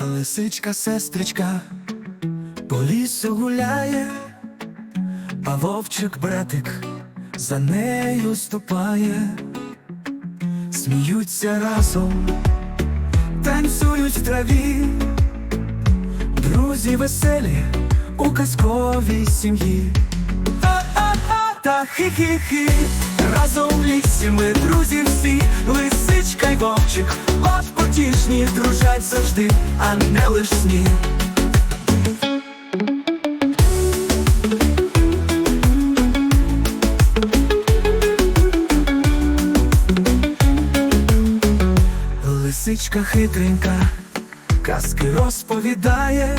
Лисичка, сестричка, по лісу гуляє, а вовчик братик за нею ступає, сміються разом, танцюють в траві, друзі веселі у казковій сім'ї. А-а-а, та хі-хі-хі, разом лісі ми друзі всі, лисичка й вовчик, от потішні дружать завжди, а не лиш сні. Лисичка хитренька, казки розповідає,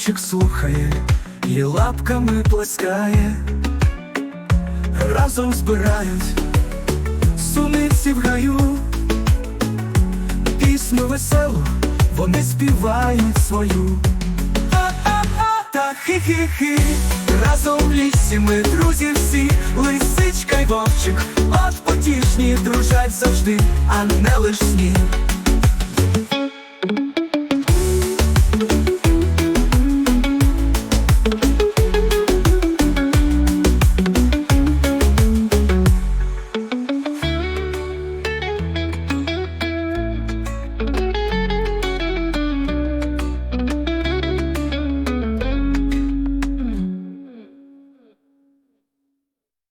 а вовчик слухає і лапками плескає, разом збирають суниці в гаю, пісню веселу вони співають свою. А-а-а, та хі-хі-хі, разом в лісі ми друзі всі, лисичка й вовчик, от потішні дружать завжди, а не лиш сні.